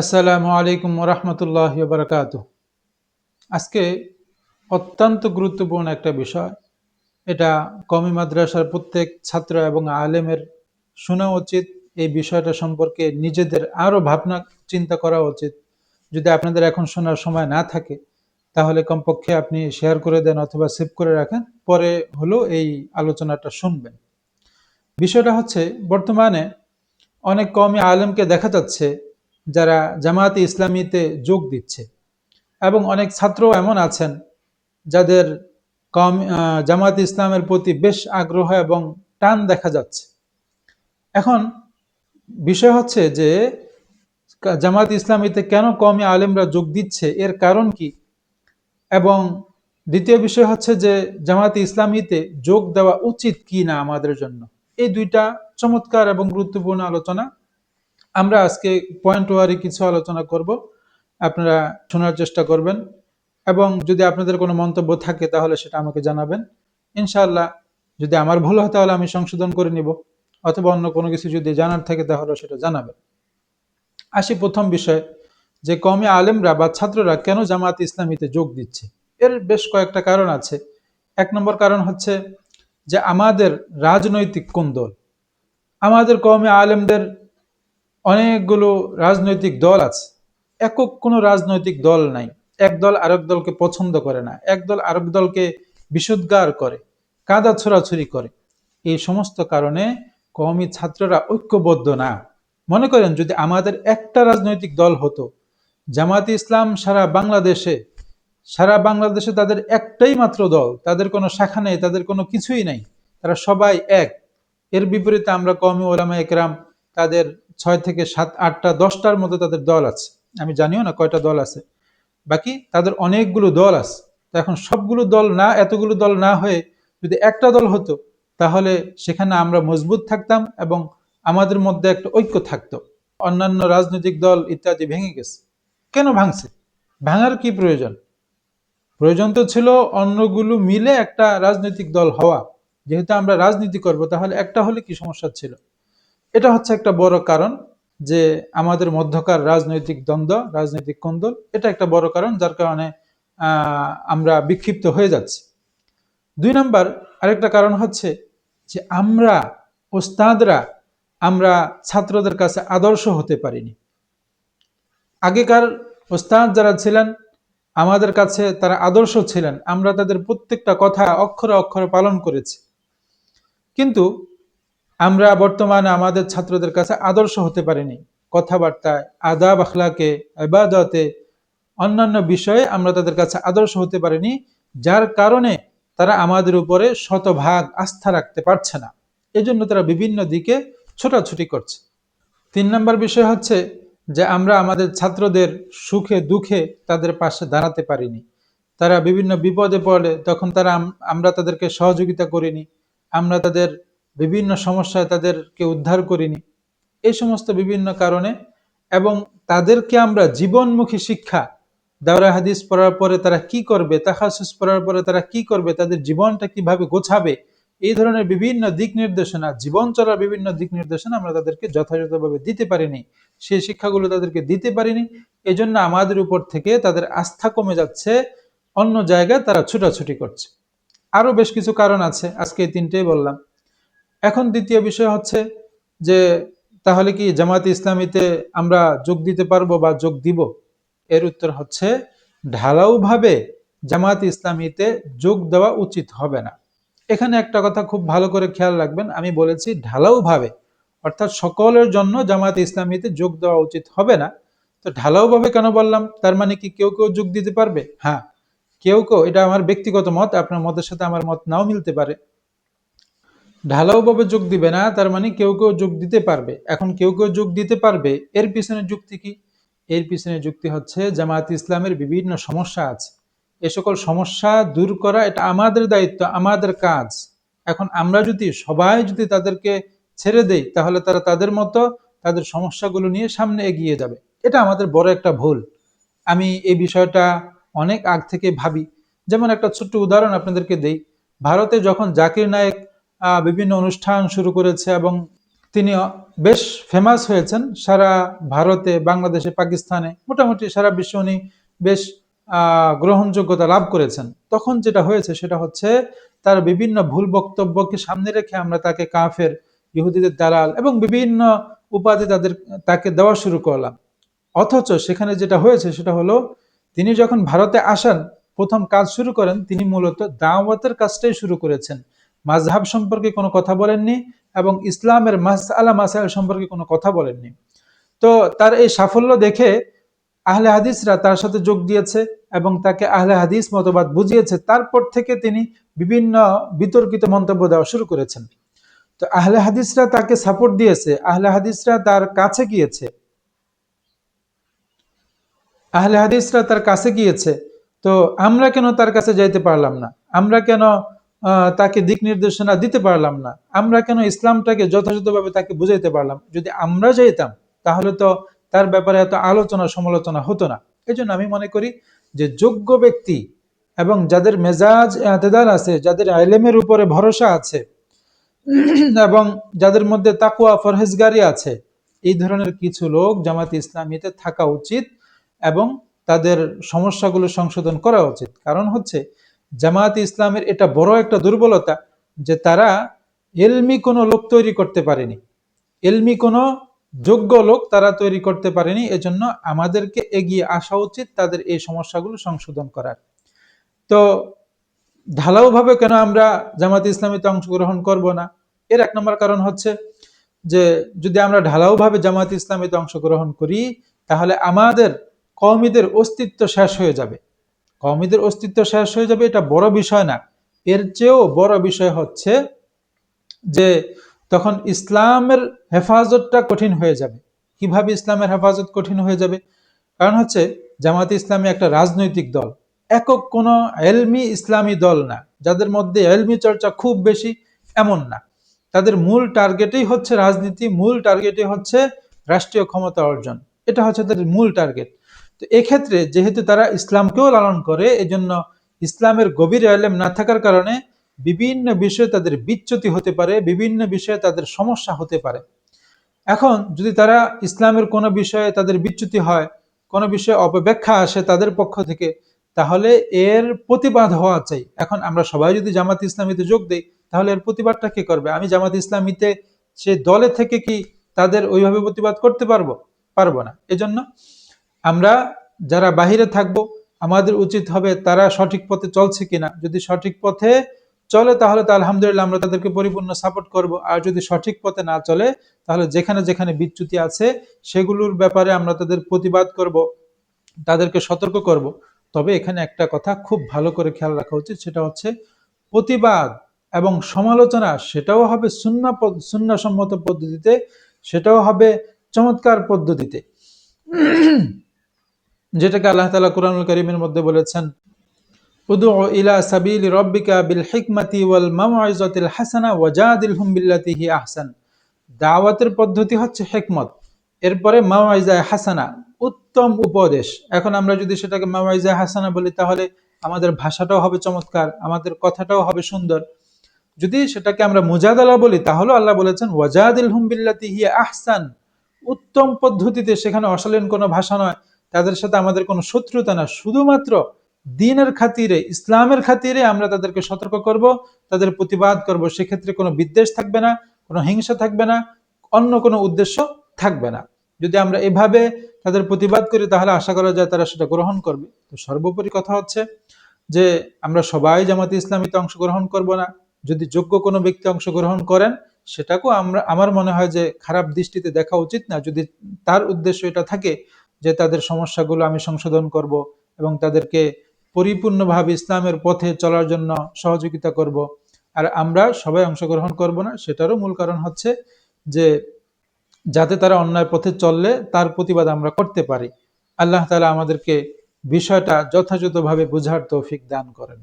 আসসালামু আলাইকুম রহমতুল্লাহ বারকাত আজকে অত্যন্ত গুরুত্বপূর্ণ একটা বিষয়। এটা কমি মাদ্রাসার প্রত্যেক ছাত্র এবং আলেমের শোনা উচিত। এই বিষয়টা সম্পর্কে নিজেদের আরও ভাবনা, চিন্তা করা উচিত। যদি আপনাদের এখন শোনার সময় না থাকে, তাহলে কমপক্ষে আপনি শেয়ার করে দেন অথবা সেভ করে রাখেন। পরে হলো এই আলোচনাটা শুনবেন। বিষয়টা হচ্ছে, বর্তমানে অনেক কমই আলেমকে দেখা যাচ্ছে যারা জামায়াতে ইসলামীতে যোগ দিচ্ছে। এবং অনেক ছাত্র এমন আছেন যাদের কম জামাত ইসলামের প্রতি বেশ আগ্রহ এবং টান দেখা যাচ্ছে। এখন বিষয় হচ্ছে যে জামাত ইসলামীতে কেন কমই আলেমরা যোগ দিচ্ছে, এর কারণ কি? এবং দ্বিতীয় বিষয় হচ্ছে যে জামাত ইসলামীতে যোগ দেওয়া উচিত কি না আমাদের জন্য? এই দুইটা চমৎকার এবং গুরুত্বপূর্ণ আলোচনা আমরা আজকে পয়েন্ট ওয়ারি কিছু আলোচনা করব। আপনারা শোনার চেষ্টা করবেন এবং যদি আপনাদের কোনো মন্তব্য থাকে তাহলে সেটা আমাকে জানাবেন। ইনশাআল্লাহ যদি আমার ভুল হয় তাহলে আমি সংশোধন করে নিব অথবা অন্য কোনো কিছু যদি জানার থাকে তাহলে সেটা জানাবেন। আসি প্রথম বিষয়, যে কমে আলেমরা বা ছাত্ররা কেন জামাত ইসলামীতে যোগ দিচ্ছে? এর বেশ কয়েকটা কারণ আছে। এক নম্বর কারণ হচ্ছে যে আমাদের রাজনৈতিক কোন দল আমাদের কমে আলেমদের অনেকগুলো রাজনৈতিক দল আছে। একক কোনো রাজনৈতিক দল নাই। এক দল আরেক দলকে পছন্দ করে না। এক দল আরেক দলকে বিশুদ্গার করে, কাদা ছোড়াছুরি করে। এই সমস্ত কারণে কমি ছাত্ররা ঐক্যবদ্ধ না। মনে করেন, যদি আমাদের একটা রাজনৈতিক দল হতো জামাত ইসলাম সারা বাংলাদেশে সারা বাংলাদেশে তাদের একটাই মাত্র দল, তাদের কোনো শাখা নেই, তাদের কোনো কিছুই নাই, তারা সবাই এক। এর বিপরীতে আমরা কমি ওলামা একরাম তাদের ছয় থেকে সাত, আটটা, দশটার মতো তাদের দল আছে। আমি জানিও না কয়টা দল আছে। বাকি তাদের অনেকগুলো দল আছে। এখন সবগুলো দল না, এতগুলো দল না হয়ে যদি একটা দল হতো, তাহলে সেখানে আমরা মজবুত থাকতাম এবং আমাদের মধ্যে একটা ঐক্য থাকতো। অন্যান্য রাজনৈতিক দল ইত্যাদি ভেঙে গেছে। কেন ভাঙছে? ভাঙার কি প্রয়োজন? প্রয়োজন তো ছিল অন্যগুলো মিলে একটা রাজনৈতিক দল হওয়া। যেহেতু আমরা রাজনীতি করব, তাহলে একটা হলে কি সমস্যা ছিল? এটা হচ্ছে একটা বড় কারণ যে আমাদের মধ্যকার রাজনৈতিক দ্বন্দ্ব, রাজনৈতিক কন্দল, এটা একটা বড় কারণ যার কারণে আমরা বিক্ষিপ্ত হয়ে যাচ্ছি। দুই নম্বর, আরেকটা কারণ হচ্ছে যে আমরা, ওস্তাদরা, আমরা ছাত্রদের কাছে আদর্শ হতে পারিনি। আগেকার ওস্তাদ যারা ছিলেন, আমাদের কাছে তারা আদর্শ ছিলেন। আমরা তাদের প্রত্যেকটা কথা অক্ষরে অক্ষরে পালন করেছি। কিন্তু আমরা বর্তমানে আমাদের ছাত্রদের কাছে আদর্শ হতে পারিনি। কথাবার্তায় আদাব আখলাকে আবাদতে অন্যান্য বিষয়ে আমরা তাদের কাছে আদর্শ হতে পারিনি, যার কারণে তারা আমাদের উপরে শতভাগ আস্থা রাখতে পারছে না। এজন্য তারা বিভিন্ন দিকে ছোটাছুটি করছে। তিন নম্বর বিষয় হচ্ছে যে আমরা আমাদের ছাত্রদের সুখে, দুঃখে তাদের পাশে দাঁড়াতে পারিনি। তারা বিভিন্ন বিপদে পড়লে তখন তারা আমরা তাদেরকে সহযোগিতা করিনি। আমরা তাদের বিভিন্ন সমস্যায় তাদেরকে উদ্ধার করিনি। এই সমস্ত বিভিন্ন কারণে এবং তাদেরকে আমরা জীবনমুখী শিক্ষা দাওরা হাদিস পড়ার পরে তারা কি করবে তাহাসুস পড়ার পরে তারা কি করবে, তাদের জীবনটা কীভাবে গোছাবে, এই ধরনের বিভিন্ন দিক নির্দেশনা, জীবন চলার বিভিন্ন দিক নির্দেশনা আমরা তাদেরকে যথাযথভাবে দিতে পারিনি। সেই শিক্ষাগুলো তাদেরকে দিতে পারিনি। এজন্য আমাদের উপর থেকে তাদের আস্থা কমে যাচ্ছে, অন্য জায়গায় তারা ছুটাছুটি করছে। আরও বেশ কিছু কারণ আছে, আজকে এই তিনটেই বললাম। এখন দ্বিতীয় বিষয় হচ্ছে যে তাহলে কি জামাত ইসলামীতে আমরা যোগ দিতে পারব বা যোগ দিব? এর উত্তর হচ্ছে ঢালাওভাবে জামাত ইসলামীতে যোগ দেওয়া উচিত হবে না। এখানে একটা কথা খুব ভালো করে খেয়াল রাখবেন, আমি বলেছি ঢালাওভাবে। অর্থাৎ সকলের জন্য জামাত ইসলামীতে যোগ দেওয়া উচিত হবে না। তো ঢালাওভাবে কেন বললাম? তার মানে কি কেউ কেউ যোগ দিতে পারবে? হ্যাঁ কেউ কেউ, এটা আমার ব্যক্তিগত মত, আপনার মতের সাথে আমার মত নাও মিলতে পারে। ঢালাওভাবে যোগ দিবে না, তার মানে কেউ কেউ যোগ দিতে পারবে। এখন কেউ কেউ যোগ দিতে পারবে, এর পিছনে যুক্তি কি? এর পিছনে যুক্তি হচ্ছে জামাত ইসলামের বিভিন্ন সমস্যা আছে। এ সকল সমস্যা দূর করা এটা আমাদের দায়িত্ব, আমাদের কাজ। এখন আমরা যদি, সবাই যদি তাদেরকে ছেড়ে দেই, তাহলে তারা তাদের মতো তাদের সমস্যাগুলো নিয়ে সামনে এগিয়ে যাবে। এটা আমাদের বড় একটা ভুল। আমি এই বিষয়টা অনেক আগ থেকে ভাবি। যেমন একটা ছোট্ট উদাহরণ আপনাদেরকে দেই। ভারতে যখন জাকির নায়েক বিভিন্ন অনুষ্ঠান শুরু করেছে এবং তিনি বেশ ফেমাস হয়েছেন। সারা ভারতে, বাংলাদেশে, পাকিস্তানে, মোটামুটি সারা বিশ্ব উনি বেশ গ্রহণযোগ্যতা লাভ করেছেন। তখন যেটা হয়েছে সেটা হচ্ছে তার বিভিন্ন ভুল বক্তব্যকে সামনে রেখে আমরা তাকে কাফের, ইহুদিদের দালাল এবং বিভিন্ন উপাধি তাদের, তাকে দেওয়া শুরু করলাম। অথচ সেখানে যেটা হয়েছে সেটা হলো, তিনি যখন ভারতে আসেন, প্রথম কাজ শুরু করেন, তিনি মূলত দাওয়াতের কাজটাই শুরু করেছেন। মাঝহাব সম্পর্কে কোনো কথা বলেননি এবং ইসলামের মাস আলা মাসাইল সম্পর্কে কোনো কথা বলেননি। তো তার এই সাফল্য দেখে আহলে হাদিসরা তার সাথে যোগ দিয়েছে এবং তাকে আহলে হাদিস মতবাদ বুঝিয়েছে। তারপর থেকে তিনি বিভিন্ন বিতর্কিত মন্তব্য দেওয়া শুরু করেছেন। তো আহলে হাদিসরা তাকে সাপোর্ট দিয়েছে। আহলে হাদিসরা তার কাছে গিয়েছে। আহলে হাদিসরা তার কাছে গিয়েছে। তো আমরা কেন তার কাছে যাইতে পারলাম না? আমরা কেন তাকে দিক নির্দেশনা দিতে পারলাম না। আমরা কেন ইসলামটাকে যথাযথভাবে তাকে বুঝাইতে পারলাম? যদি আমরা যাইতাম, তাহলে তো তার ব্যাপারে এত আলোচনা সমালোচনা হতো না। এই জন্য আমি মনে করি যে যোগ্য ব্যক্তি এবং যাদের মেজাজ এতেদার আছে, যাদের আইলেমের উপরে ভরসা আছে, এবং যাদের মধ্যে তাকুয়া, ফরহেজগারি আছে, এই ধরনের কিছু লোক জামাত ইসলামীতে থাকা উচিত এবং তাদের সমস্যাগুলো সংশোধন করা উচিত। কারণ হচ্ছে জামাত ইসলামের এটা বড় একটা দুর্বলতা যে তারা এলমি কোনো লোক তৈরি করতে পারেনি। এলমি কোনো যোগ্য লোক তারা তৈরি করতে পারেনি। এজন্য আমাদেরকে এগিয়ে আসা উচিত তাদের এই সমস্যাগুলো সংশোধন করার। তো ঢালাওভাবে কেন আমরা জামাত ইসলামীতে অংশগ্রহণ করব না? এর এক নম্বর কারণ হচ্ছে যে যদি আমরা ঢালাওভাবে জামাত ইসলামীতে অংশগ্রহণ করি, তাহলে আমাদের কওমিদের অস্তিত্ব শেষ হয়ে যাবে। কওমিদের অস্তিত্ব শেষ হয়ে যাবে, এটা বড় বিষয় না। এর চেয়েও বড় বিষয় হচ্ছে যে তখন ইসলামের হেফাজতটা কঠিন হয়ে যাবে। কীভাবে ইসলামের হেফাজত কঠিন হয়ে যাবে? কারণ হচ্ছে জামাত ইসলামী একটা রাজনৈতিক দল। একক কোনো এলমি ইসলামী দল না। যাদের মধ্যে এলমি চর্চা খুব বেশি এমন না। তাদের মূল টার্গেটেই হচ্ছে রাজনীতি, মূল টার্গেটই হচ্ছে রাষ্ট্রীয় ক্ষমতা অর্জন। এটা হচ্ছে তাদের মূল টার্গেট। তো এক্ষেত্রে যেহেতু তারা ইসলামকেও লালন করে, এজন্য ইসলামের গভীর আলেম না থাকার কারণে বিভিন্ন বিষয়ে তাদের বিচ্যুতি হতে পারে, বিভিন্ন বিষয়ে তাদের সমস্যা হতে পারে। এখন যদি তারা ইসলামের কোনো বিষয়ে তাদের বিচ্যুতি হয়, কোনো বিষয়ে অপব্যাখ্যা আসে তাদের পক্ষ থেকে, তাহলে এর প্রতিবাদ হওয়া চাই। এখন আমরা সবাই যদি জামাত ইসলামীতে যোগ দিই, তাহলে এর প্রতিবাদটা কে করবে? আমি জামাত ইসলামীতে সে দলে থেকে কি তাদের ওইভাবে প্রতিবাদ করতে পারব? পারব না। এজন্য আমরা যারা বাহিরে থাকব, আমাদের উচিত হবে তারা সঠিক পথে চলছে কিনা। যদি সঠিক পথে চলে, তাহলে তো আলহামদুলিল্লাহ আমরা তাদেরকে পরিপূর্ণ সাপোর্ট করব। আর যদি সঠিক পথে না চলে, তাহলে যেখানে যেখানে বিচ্যুতি আছে, সেগুলোর ব্যাপারে আমরা তাদের প্রতিবাদ করব, তাদেরকে সতর্ক করব। তবে এখানে একটা কথা খুব ভালো করে খেয়াল রাখা উচিত, সেটা হচ্ছে প্রতিবাদ এবং সমালোচনা, সেটাও হবে সুন্না সুন্নাসম্মত পদ্ধতিতে, সেটাও হবে চমৎকার পদ্ধতিতে। যেটাকে আল্লাহ তালা কোরআনুল করিমের মধ্যে বলেছেন উদু ইলা সাবিল রব্বিকা বিল হিকমাতি ওয়াল মাওয়াইজাতিল হাসানা ওয়াজাদিল ওয়াজাদিলহুম বিল্লাতিহি আহসান। দাওয়াতের পদ্ধতি হচ্ছে হেকমত, এরপরে মাওয়াইজায় হাসানা, উত্তম উপদেশ। এখন আমরা যদি সেটাকে মাওয়াইজায় হাসানা বলি, তাহলে আমাদের ভাষাটাও হবে চমৎকার, আমাদের কথাটাও হবে সুন্দর। যদি সেটাকে আমরা মুজাদালা বলি তাহলে আল্লাহ বলেছেন ওয়াজাদিল হুম বিল্লাতিহি আহসান। উত্তম পদ্ধতিতে সেখানে অশালীন কোনো ভাষা নয়। তাদের সাথে আমাদের কোনো শত্রুতা না। শুধুমাত্র দিনের খাতিরে, ইসলামের খাতিরে আমরা তাদেরকে সতর্ক করব, তাদের প্রতিবাদ করব। সেক্ষেত্রে কোনো বিদ্বেষ থাকবে না, কোনো হিংসা থাকবে না, অন্য কোনো উদ্দেশ্য থাকবে না। যদি আমরা এভাবে তাদের প্রতিবাদ করি, তাহলে আশা করা যায় তারা সেটা গ্রহণ করবে। তো সর্বোপরি কথা হচ্ছে যে, আমরা সবাই জামাতে ইসলামীতে অংশগ্রহণ করব না। যদি যোগ্য কোনো ব্যক্তি অংশগ্রহণ করেন, সেটাকেও আমরা, আমার মনে হয় যে খারাপ দৃষ্টিতে দেখা উচিত না। যদি তার উদ্দেশ্য এটা থাকে যে তাদের সমস্যাগুলো আমি সংশোধন করব এবং তাদেরকে পরিপূর্ণভাবে ইসলামের পথে চলার জন্য সহযোগিতা করব। আর আমরা সবাই অংশগ্রহণ করব না, সেটারও মূল কারণ হচ্ছে যে যাতে তারা অন্যায় পথে চললে তার প্রতিবাদ আমরা করতে পারি। আল্লাহ তালা আমাদেরকে বিষয়টা যথাযথভাবে বুঝার তৌফিক দান করেন।